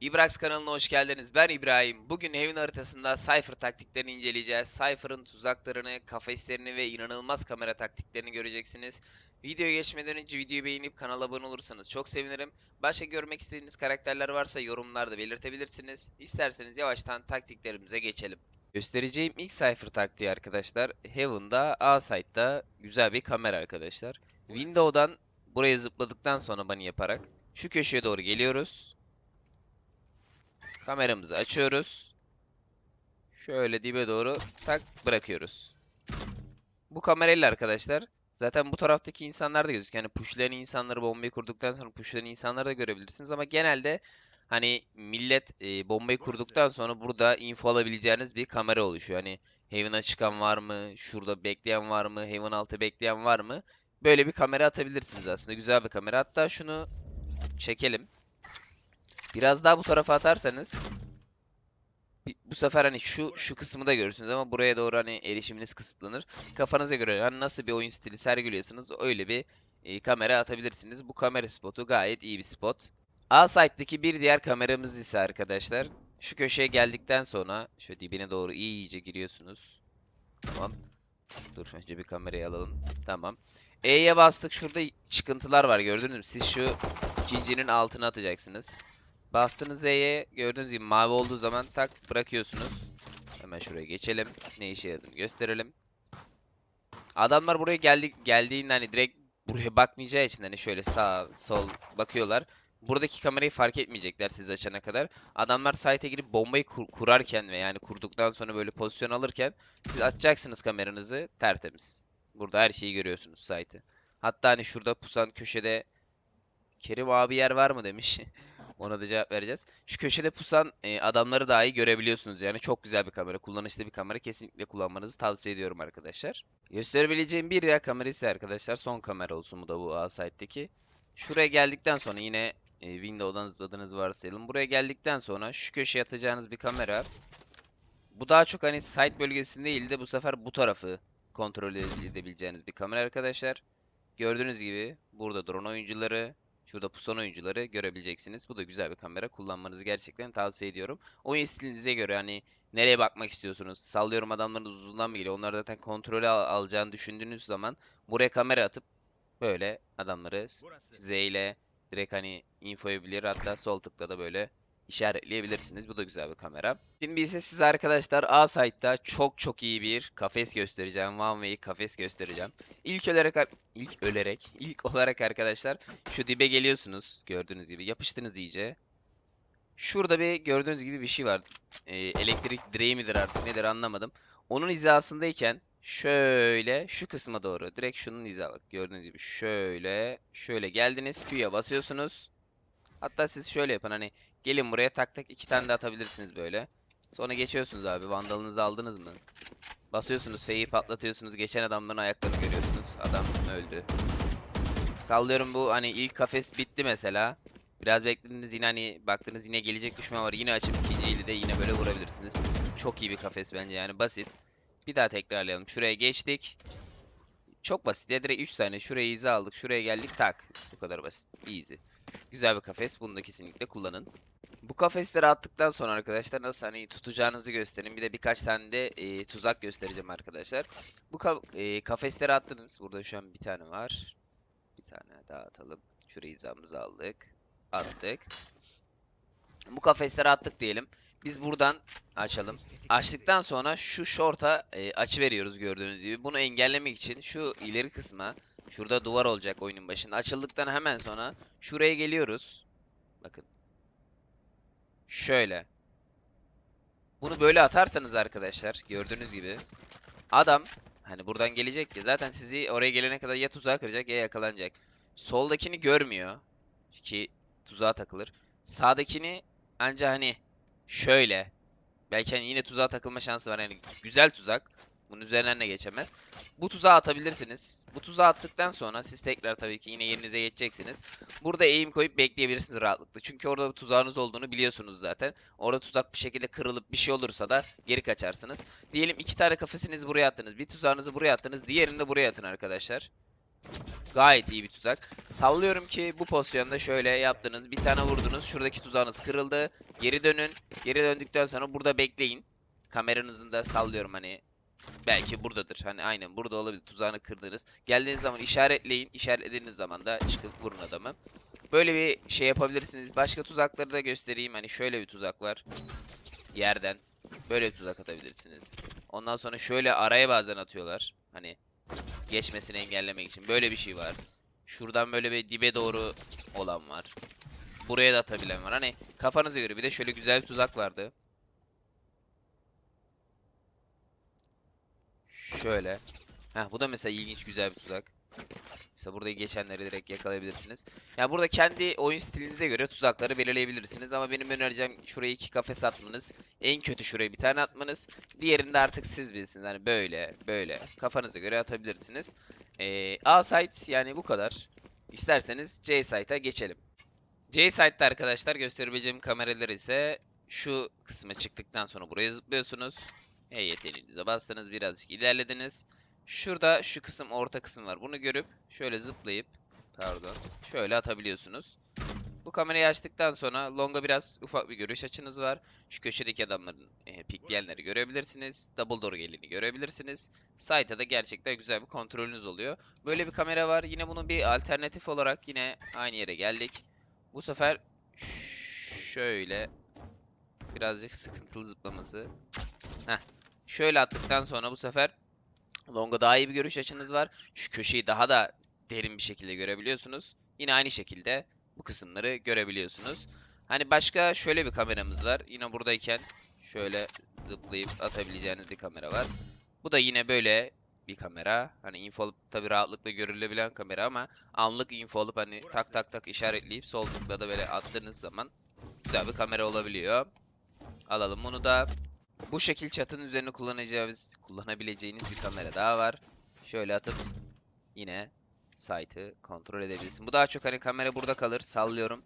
İbrax kanalına hoş geldiniz. Ben İbrahim. Bugün Heaven haritasında Cypher taktiklerini inceleyeceğiz. Cypher'ın tuzaklarını, kafeslerini ve inanılmaz kamera taktiklerini göreceksiniz. Videoya geçmeden önce videoyu beğenip kanala abone olursanız çok sevinirim. Başka görmek istediğiniz karakterler varsa yorumlarda belirtebilirsiniz. İsterseniz yavaştan taktiklerimize geçelim. Göstereceğim ilk Cypher taktiği arkadaşlar. Heaven'da A site'da güzel bir kamera arkadaşlar. Window'dan buraya zıpladıktan sonra bunny yaparak şu köşeye doğru geliyoruz. Kameramızı açıyoruz. Şöyle dibe doğru tak bırakıyoruz. Bu kamerayla arkadaşlar zaten bu taraftaki insanlar da gözüküyor. Yani pushlayan insanları bombayı kurduktan sonra pushlayan insanları da görebilirsiniz ama genelde hani millet e, bombayı kurduktan sonra burada info alabileceğiniz bir kamera oluşuyor. Hani Heaven'a çıkan var mı? Şurada bekleyen var mı? Heaven altı bekleyen var mı? Böyle bir kamera atabilirsiniz aslında. Güzel bir kamera. Hatta şunu çekelim. Biraz daha bu tarafa atarsanız bu sefer hani şu şu kısmı da görürsünüz ama buraya doğru hani erişiminiz kısıtlanır. Kafanıza göre hani nasıl bir oyun stili sergiliyorsanız öyle bir e, kamera atabilirsiniz. Bu kamera spotu gayet iyi bir spot. A site'deki bir diğer kameramız ise arkadaşlar şu köşeye geldikten sonra şu dibine doğru iyice giriyorsunuz. Tamam. Dur önce bir kamerayı alalım. Tamam. E'ye bastık. Şurada çıkıntılar var gördünüz mü? Siz şu cincinin altına atacaksınız. Bastığınız Z'ye gördüğünüz gibi mavi olduğu zaman tak bırakıyorsunuz. Hemen şuraya geçelim. Ne işe yaradığını gösterelim. Adamlar buraya geldi geldiğinde hani direkt buraya bakmayacağı için hani şöyle sağ sol bakıyorlar. Buradaki kamerayı fark etmeyecekler siz açana kadar. Adamlar site'e girip bombayı kur- kurarken ve yani kurduktan sonra böyle pozisyon alırken siz açacaksınız kameranızı tertemiz. Burada her şeyi görüyorsunuz site'ı. Hatta hani şurada pusan köşede Kerim abi yer var mı demiş. Ona da cevap vereceğiz. Şu köşede pusan e, adamları dahi görebiliyorsunuz. Yani çok güzel bir kamera. Kullanışlı bir kamera. Kesinlikle kullanmanızı tavsiye ediyorum arkadaşlar. Gösterebileceğim bir diğer kamera ise arkadaşlar son kamera olsun bu da bu A site'deki. Şuraya geldikten sonra yine e, Windows'dan zıpladığınız varsayalım. Buraya geldikten sonra şu köşeye atacağınız bir kamera. Bu daha çok hani site bölgesinde değil de bu sefer bu tarafı kontrol ede- edebileceğiniz bir kamera arkadaşlar. Gördüğünüz gibi burada drone oyuncuları, Şurada pusan oyuncuları görebileceksiniz. Bu da güzel bir kamera. Kullanmanızı gerçekten tavsiye ediyorum. Oyun stilinize göre hani nereye bakmak istiyorsunuz? Sallıyorum adamların uzundan mı geliyor? Onlar zaten kontrolü al- alacağını düşündüğünüz zaman buraya kamera atıp böyle adamları s- Z ile direkt hani infoyabilir. Hatta sol tıkla da böyle işaretleyebilirsiniz. Bu da güzel bir kamera. Şimdi ise size arkadaşlar A site'da çok çok iyi bir kafes göstereceğim. One way kafes göstereceğim. İlk olarak ilk ölerek ilk olarak arkadaşlar şu dibe geliyorsunuz gördüğünüz gibi yapıştınız iyice. Şurada bir gördüğünüz gibi bir şey var. Ee, elektrik direği midir artık nedir anlamadım. Onun hizasındayken şöyle şu kısma doğru direkt şunun hiza bak gördüğünüz gibi şöyle şöyle geldiniz Q'ya basıyorsunuz. Hatta siz şöyle yapın hani gelin buraya tak tak iki tane de atabilirsiniz böyle. Sonra geçiyorsunuz abi vandalınızı aldınız mı? Basıyorsunuz F'yi patlatıyorsunuz geçen adamların ayaklarını görüyorsunuz. Adam öldü. Sallıyorum bu hani ilk kafes bitti mesela. Biraz beklediniz yine hani baktınız yine gelecek düşman var. Yine açıp ikinciyle de yine böyle vurabilirsiniz. Çok iyi bir kafes bence yani basit. Bir daha tekrarlayalım. Şuraya geçtik. Çok basit ya direkt 3 tane şuraya izi aldık. Şuraya geldik tak. Bu kadar basit. Easy. Güzel bir kafes. Bunu da kesinlikle kullanın. Bu kafesleri attıktan sonra arkadaşlar nasıl hani tutacağınızı gösterin. Bir de birkaç tane de e, tuzak göstereceğim arkadaşlar. Bu ka- e, kafesleri attınız. Burada şu an bir tane var. Bir tane daha atalım. Şurayı hizamızı aldık. Attık. Bu kafesleri attık diyelim. Biz buradan açalım. Açtıktan sonra şu short'a e, açı veriyoruz gördüğünüz gibi. Bunu engellemek için şu ileri kısma şurada duvar olacak oyunun başında. Açıldıktan hemen sonra şuraya geliyoruz. Bakın. Şöyle. Bunu böyle atarsanız arkadaşlar gördüğünüz gibi adam hani buradan gelecek ki zaten sizi oraya gelene kadar ya tuzağa kıracak ya yakalanacak. Soldakini görmüyor ki tuzağa takılır. Sağdakini anca hani şöyle belki hani yine tuzağa takılma şansı var yani güzel tuzak. Bunun üzerinden de geçemez. Bu tuzağı atabilirsiniz. Bu tuzağı attıktan sonra siz tekrar tabii ki yine yerinize geçeceksiniz. Burada eğim koyup bekleyebilirsiniz rahatlıkla. Çünkü orada bir tuzağınız olduğunu biliyorsunuz zaten. Orada tuzak bir şekilde kırılıp bir şey olursa da geri kaçarsınız. Diyelim iki tane kafesinizi buraya attınız. Bir tuzağınızı buraya attınız. Diğerini de buraya atın arkadaşlar. Gayet iyi bir tuzak. Sallıyorum ki bu pozisyonda şöyle yaptınız. Bir tane vurdunuz. Şuradaki tuzağınız kırıldı. Geri dönün. Geri döndükten sonra burada bekleyin. Kameranızın da sallıyorum hani belki buradadır. Hani aynen burada olabilir. Tuzağını kırdınız. Geldiğiniz zaman işaretleyin. İşaretlediğiniz zaman da çıkıp vurun adamı. Böyle bir şey yapabilirsiniz. Başka tuzakları da göstereyim. Hani şöyle bir tuzak var. Yerden. Böyle bir tuzak atabilirsiniz. Ondan sonra şöyle araya bazen atıyorlar. Hani geçmesini engellemek için. Böyle bir şey var. Şuradan böyle bir dibe doğru olan var. Buraya da atabilen var. Hani kafanıza göre bir de şöyle güzel bir tuzak vardı. Şöyle. Heh, bu da mesela ilginç güzel bir tuzak. Mesela burada geçenleri direkt yakalayabilirsiniz. Yani burada kendi oyun stilinize göre tuzakları belirleyebilirsiniz. Ama benim önereceğim şuraya iki kafes atmanız. En kötü şuraya bir tane atmanız. Diğerinde artık siz bilirsiniz. Hani böyle, böyle. Kafanıza göre atabilirsiniz. Ee, A site yani bu kadar. İsterseniz C site'a geçelim. C site'da arkadaşlar gösterebileceğim kameralar ise şu kısma çıktıktan sonra buraya zıplıyorsunuz. E yeteneğinize bastınız birazcık ilerlediniz. Şurada şu kısım orta kısım var. Bunu görüp şöyle zıplayıp pardon şöyle atabiliyorsunuz. Bu kamerayı açtıktan sonra longa biraz ufak bir görüş açınız var. Şu köşedeki adamların e, pikleyenleri görebilirsiniz. Double door gelini görebilirsiniz. Site'a da gerçekten güzel bir kontrolünüz oluyor. Böyle bir kamera var. Yine bunun bir alternatif olarak yine aynı yere geldik. Bu sefer şöyle birazcık sıkıntılı zıplaması. Heh. Şöyle attıktan sonra bu sefer Longa daha iyi bir görüş açınız var. Şu köşeyi daha da derin bir şekilde görebiliyorsunuz. Yine aynı şekilde bu kısımları görebiliyorsunuz. Hani başka şöyle bir kameramız var. Yine buradayken şöyle zıplayıp atabileceğiniz bir kamera var. Bu da yine böyle bir kamera. Hani info alıp tabi rahatlıkla görülebilen kamera ama anlık info alıp hani tak tak tak işaretleyip sol tıkla da böyle attığınız zaman güzel bir kamera olabiliyor. Alalım bunu da. Bu şekil çatının üzerine kullanacağımız, kullanabileceğiniz bir kamera daha var. Şöyle atıp yine site'ı kontrol edebilirsin. Bu daha çok hani kamera burada kalır, sallıyorum.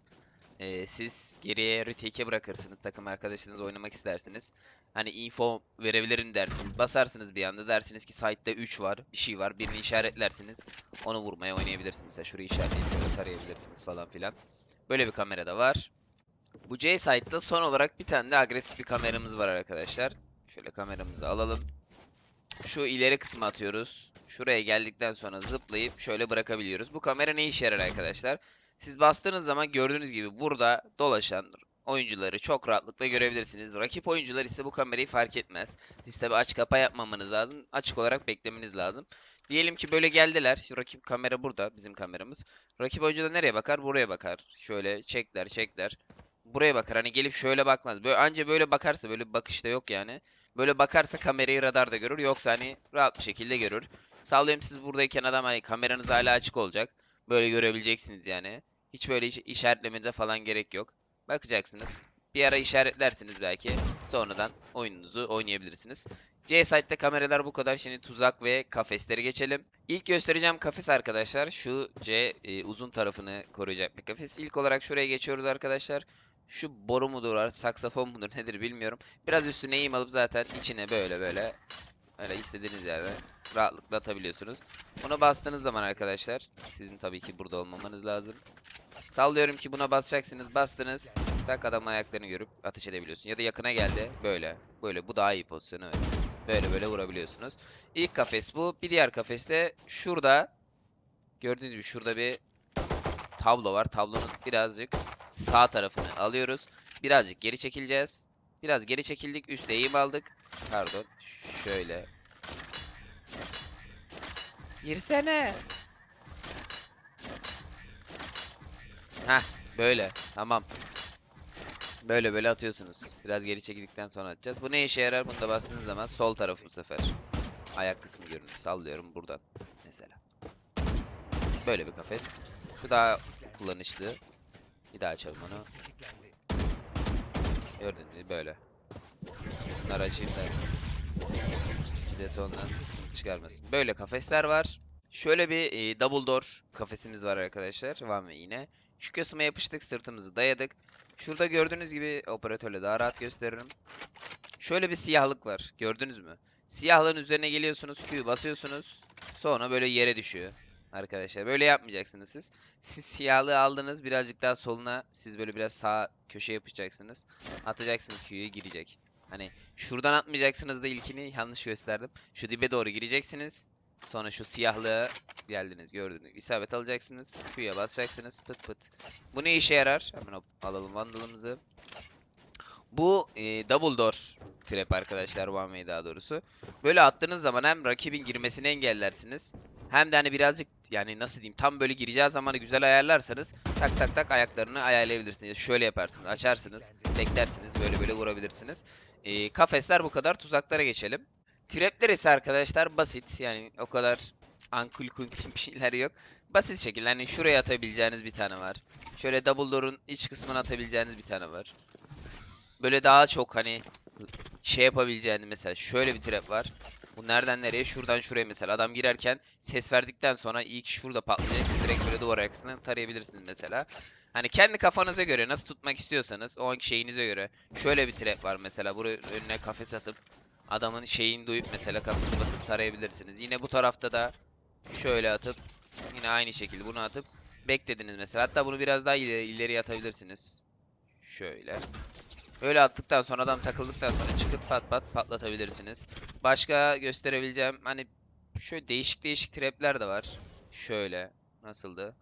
Ee, siz geriye retake'e bırakırsınız, takım arkadaşınız oynamak istersiniz. Hani info verebilirim dersiniz. Basarsınız bir anda dersiniz ki site'de 3 var, bir şey var. Birini işaretlersiniz. Onu vurmaya oynayabilirsiniz. Mesela şurayı işaretleyip şöyle tarayabilirsiniz falan filan. Böyle bir kamera da var. Bu C site'da son olarak bir tane de agresif bir kameramız var arkadaşlar. Şöyle kameramızı alalım. Şu ileri kısmı atıyoruz. Şuraya geldikten sonra zıplayıp şöyle bırakabiliyoruz. Bu kamera ne işe yarar arkadaşlar? Siz bastığınız zaman gördüğünüz gibi burada dolaşan oyuncuları çok rahatlıkla görebilirsiniz. Rakip oyuncular ise bu kamerayı fark etmez. Siz tabi aç kapa yapmamanız lazım. Açık olarak beklemeniz lazım. Diyelim ki böyle geldiler. Şu rakip kamera burada. Bizim kameramız. Rakip oyuncu nereye bakar? Buraya bakar. Şöyle çekler çekler buraya bakar. Hani gelip şöyle bakmaz. Böyle anca böyle bakarsa böyle bir bakış da yok yani. Böyle bakarsa kamerayı radarda görür. Yoksa hani rahat bir şekilde görür. Sallıyorum siz buradayken adam hani kameranız hala açık olacak. Böyle görebileceksiniz yani. Hiç böyle iş işaretlemenize falan gerek yok. Bakacaksınız. Bir ara işaretlersiniz belki. Sonradan oyununuzu oynayabilirsiniz. C site'de kameralar bu kadar. Şimdi tuzak ve kafesleri geçelim. İlk göstereceğim kafes arkadaşlar. Şu C e, uzun tarafını koruyacak bir kafes. İlk olarak şuraya geçiyoruz arkadaşlar. Şu boru mudur, artık saksafon mudur nedir bilmiyorum. Biraz üstüne eğim alıp zaten içine böyle böyle öyle istediğiniz yerde rahatlıkla atabiliyorsunuz. Buna bastığınız zaman arkadaşlar sizin tabii ki burada olmamanız lazım. Sallıyorum ki buna basacaksınız. Bastınız. Tak adamın ayaklarını görüp ateş edebiliyorsun. Ya da yakına geldi. Böyle. Böyle. Bu daha iyi pozisyon. Evet. Böyle böyle vurabiliyorsunuz. İlk kafes bu. Bir diğer kafeste şurada gördüğünüz gibi şurada bir tablo var. Tablonun birazcık sağ tarafını alıyoruz. Birazcık geri çekileceğiz. Biraz geri çekildik. Üst eğim aldık. Pardon. Şöyle. Girsene. Heh. Böyle. Tamam. Böyle böyle atıyorsunuz. Biraz geri çekildikten sonra atacağız. Bu ne işe yarar? Bunu da bastığınız zaman sol tarafı bu sefer. Ayak kısmı görünür. Sallıyorum buradan. Mesela. Böyle bir kafes. Şu daha kullanışlı. Bir daha açalım onu. Gördüğünüz gibi böyle. Bunları açayım da. Bir de sondan sıkıntı çıkarmasın. Böyle kafesler var. Şöyle bir e, double door kafesimiz var arkadaşlar. Van ve yine. Şu kısma yapıştık sırtımızı dayadık. Şurada gördüğünüz gibi operatörle daha rahat gösteririm. Şöyle bir siyahlık var. Gördünüz mü? Siyahlığın üzerine geliyorsunuz. Q'yu basıyorsunuz. Sonra böyle yere düşüyor. Arkadaşlar. Böyle yapmayacaksınız siz. Siz siyahlığı aldınız birazcık daha soluna siz böyle biraz sağ köşe yapacaksınız. Atacaksınız Q'ya girecek. Hani şuradan atmayacaksınız da ilkini yanlış gösterdim. Şu dibe doğru gireceksiniz. Sonra şu siyahlığa geldiniz gördünüz. İsabet alacaksınız. Q'ya basacaksınız. Pıt pıt. Bu ne işe yarar? Hemen alalım vandalımızı. Bu e, double door trap arkadaşlar one way daha doğrusu. Böyle attığınız zaman hem rakibin girmesini engellersiniz. Hem de hani birazcık yani nasıl diyeyim tam böyle gireceği zamanı güzel ayarlarsanız tak tak tak ayaklarını ayarlayabilirsiniz. Şöyle yaparsınız açarsınız beklersiniz böyle böyle vurabilirsiniz. E, kafesler bu kadar tuzaklara geçelim. Trapler ise arkadaşlar basit yani o kadar ankul kunkul bir şeyler yok. Basit şekilde hani şuraya atabileceğiniz bir tane var. Şöyle double door'un iç kısmına atabileceğiniz bir tane var. Böyle daha çok hani şey yapabileceğiniz mesela şöyle bir trap var. Bu nereden nereye? Şuradan şuraya mesela. Adam girerken ses verdikten sonra ilk şurada patlayacak. Direkt böyle duvar arkasından tarayabilirsiniz mesela. Hani kendi kafanıza göre nasıl tutmak istiyorsanız o anki şeyinize göre. Şöyle bir trap var mesela. Buraya önüne kafes atıp adamın şeyini duyup mesela kafesi basıp tarayabilirsiniz. Yine bu tarafta da şöyle atıp yine aynı şekilde bunu atıp beklediniz mesela. Hatta bunu biraz daha ileri, ileriye atabilirsiniz. Şöyle. Öyle attıktan sonra adam takıldıktan sonra çıkıp pat pat patlatabilirsiniz. Başka gösterebileceğim hani şöyle değişik değişik trapler de var. Şöyle nasıldı?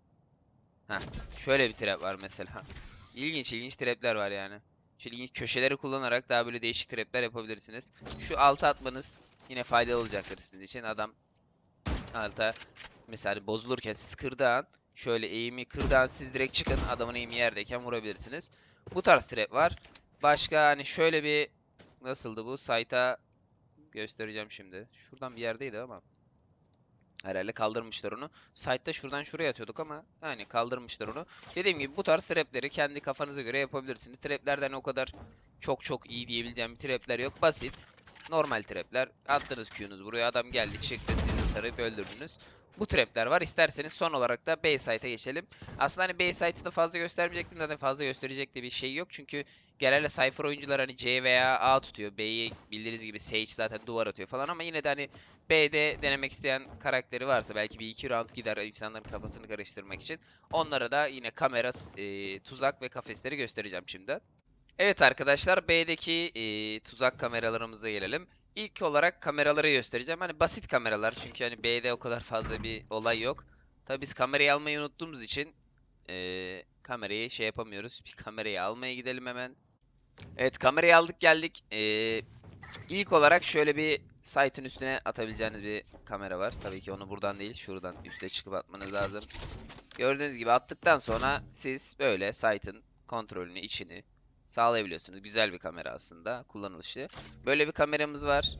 Heh, şöyle bir trap var mesela. İlginç ilginç trapler var yani. Şöyle köşeleri kullanarak daha böyle değişik trapler yapabilirsiniz. Şu alta atmanız yine faydalı olacaktır sizin için. Adam alta mesela bozulurken siz kırdığı an şöyle eğimi kırdığı an siz direkt çıkın adamın eğimi yerdeyken vurabilirsiniz. Bu tarz trap var. Başka hani şöyle bir nasıldı bu? Site'a göstereceğim şimdi. Şuradan bir yerdeydi ama. Herhalde kaldırmışlar onu. Site'da şuradan şuraya atıyorduk ama yani kaldırmışlar onu. Dediğim gibi bu tarz trapleri kendi kafanıza göre yapabilirsiniz. Traplerden o kadar çok çok iyi diyebileceğim bir trapler yok. Basit. Normal trapler. Attınız Q'nuz buraya adam geldi çıktı tarayıp öldürdünüz. Bu trapler var. İsterseniz son olarak da B site'a geçelim. Aslında hani B site'ı da fazla göstermeyecektim. Zaten fazla gösterecek de bir şey yok. Çünkü genelde Cypher oyuncular hani C veya A tutuyor. B'yi bildiğiniz gibi Sage zaten duvar atıyor falan ama yine de hani B'de denemek isteyen karakteri varsa belki bir iki round gider insanların kafasını karıştırmak için. Onlara da yine kamera, e, tuzak ve kafesleri göstereceğim şimdi. Evet arkadaşlar B'deki e, tuzak kameralarımıza gelelim. İlk olarak kameraları göstereceğim. Hani basit kameralar çünkü hani B'de o kadar fazla bir olay yok. Tabi biz kamerayı almayı unuttuğumuz için e, kamerayı şey yapamıyoruz. Bir kamerayı almaya gidelim hemen. Evet kamerayı aldık geldik. E, ilk olarak şöyle bir site'ın üstüne atabileceğiniz bir kamera var. Tabii ki onu buradan değil şuradan üste çıkıp atmanız lazım. Gördüğünüz gibi attıktan sonra siz böyle site'ın kontrolünü içini sağlayabiliyorsunuz. Güzel bir kamera aslında kullanılışlı. Böyle bir kameramız var.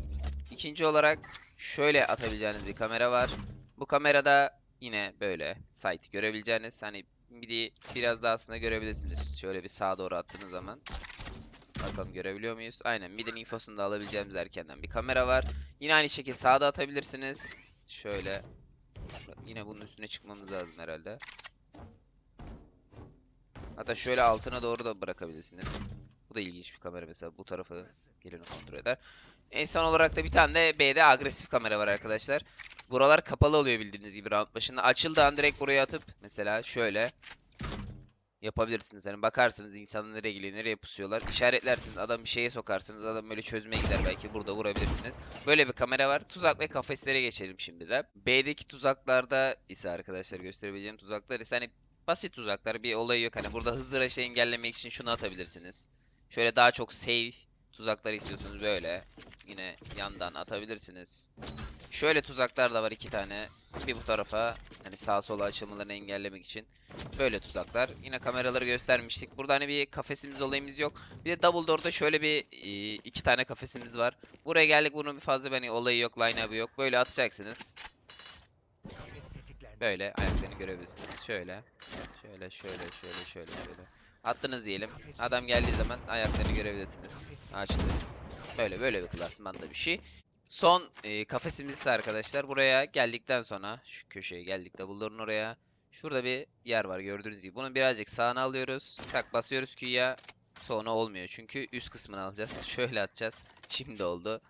İkinci olarak şöyle atabileceğiniz bir kamera var. Bu kamerada yine böyle site görebileceğiniz hani de biraz daha aslında görebilirsiniz. Şöyle bir sağa doğru attığınız zaman. Bakalım görebiliyor muyuz? Aynen midin infosunu da alabileceğimiz erkenden bir kamera var. Yine aynı şekilde sağda atabilirsiniz. Şöyle. Yine bunun üstüne çıkmamız lazım herhalde. Hatta şöyle altına doğru da bırakabilirsiniz. Bu da ilginç bir kamera mesela. Bu tarafı geleni kontrol eder. En son olarak da bir tane de B'de agresif kamera var arkadaşlar. Buralar kapalı oluyor bildiğiniz gibi round başında. Açıldığı an direkt buraya atıp mesela şöyle yapabilirsiniz. Yani bakarsınız insanlar nereye geliyor, nereye pusuyorlar. İşaretlersiniz, adam bir şeye sokarsınız. Adam böyle çözmeye gider belki burada vurabilirsiniz. Böyle bir kamera var. Tuzak ve kafeslere geçelim şimdi de. B'deki tuzaklarda ise arkadaşlar gösterebileceğim tuzaklar ise hani basit tuzaklar. Bir olayı yok. Hani burada hızlı rush'ı engellemek için şunu atabilirsiniz. Şöyle daha çok safe tuzaklar istiyorsunuz böyle. Yine yandan atabilirsiniz. Şöyle tuzaklar da var iki tane. Bir bu tarafa hani sağa sola açılmalarını engellemek için. Böyle tuzaklar. Yine kameraları göstermiştik. Burada hani bir kafesimiz olayımız yok. Bir de double door'da şöyle bir e, iki tane kafesimiz var. Buraya geldik bunun bir fazla hani olayı yok, line-up'ı yok. Böyle atacaksınız. Böyle ayaklarını görebilirsiniz. Şöyle. Şöyle şöyle şöyle şöyle şöyle. Attınız diyelim. Adam geldiği zaman ayaklarını görebilirsiniz. Açtı. Böyle böyle bir klasmanda bir şey. Son e, kafesimiz ise arkadaşlar buraya geldikten sonra şu köşeye geldik double'ların oraya. Şurada bir yer var gördüğünüz gibi. Bunu birazcık sağına alıyoruz. Tak basıyoruz Q'ya. Sonra olmuyor çünkü üst kısmını alacağız. Şöyle atacağız. Şimdi oldu.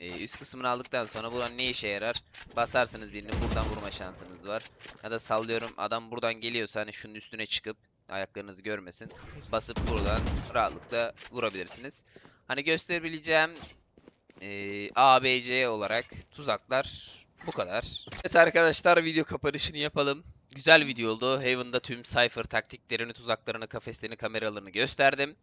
Ee, üst kısmını aldıktan sonra buradan ne işe yarar? Basarsınız birini buradan vurma şansınız var. Ya da sallıyorum adam buradan geliyorsa hani şunun üstüne çıkıp ayaklarınızı görmesin. Basıp buradan rahatlıkla vurabilirsiniz. Hani gösterebileceğim eee A, B, C olarak tuzaklar bu kadar. Evet arkadaşlar video kapanışını yapalım. Güzel video oldu. Haven'da tüm Cypher taktiklerini, tuzaklarını, kafeslerini, kameralarını gösterdim.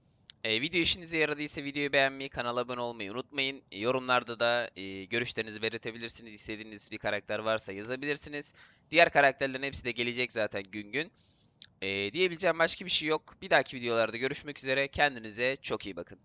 E, video işinize yaradıysa videoyu beğenmeyi, kanala abone olmayı unutmayın. E, yorumlarda da e, görüşlerinizi belirtebilirsiniz. İstediğiniz bir karakter varsa yazabilirsiniz. Diğer karakterlerin hepsi de gelecek zaten gün gün. E, diyebileceğim başka bir şey yok. Bir dahaki videolarda görüşmek üzere. Kendinize çok iyi bakın.